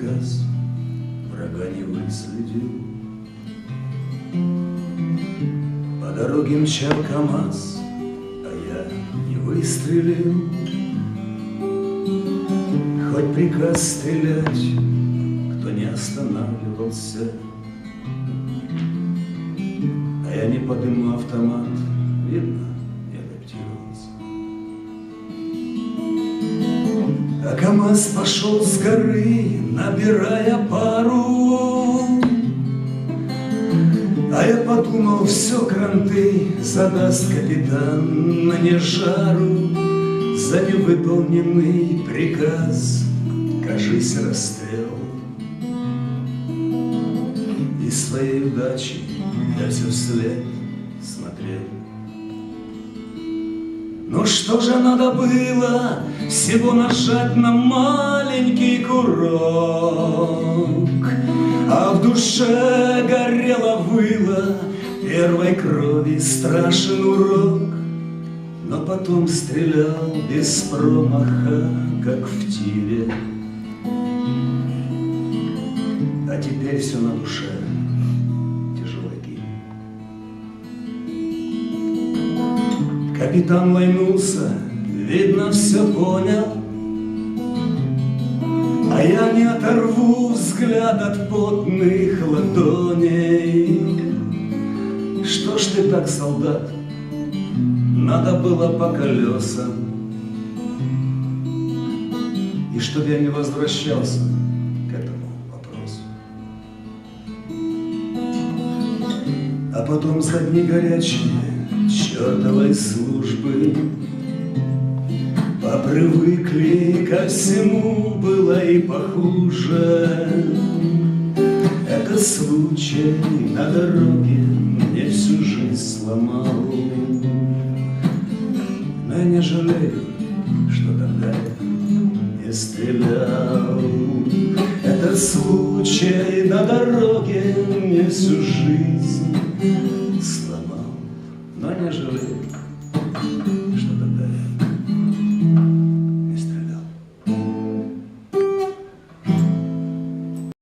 приказ, врага не выследил. По дороге мчал КамАЗ, а я не выстрелил. Хоть приказ стрелять, кто не останавливался, А я не подыму автомат, видно, А КамАЗ пошел с горы, набирая пару. А я подумал, все кранты задаст капитан мне жару За невыполненный приказ, кажись, расстрел. И своей удачи я все вслед смотрел. Ну что же надо было всего нажать на маленький курок, А в душе горело выло первой крови страшен урок, Но потом стрелял без промаха, как в тире. А теперь все на душе Капитан лайнулся, видно, все понял, А я не оторву взгляд от потных ладоней. Что ж ты так, солдат, надо было по колесам, И чтоб я не возвращался к этому вопросу. А потом за дни горячие чертовой службы. Попривыкли ко всему, было и похуже. Это случай на дороге мне всю жизнь сломал. Но я не жалею, что тогда я не стрелял. Это случай на дороге мне всю жизнь Но не жалею, что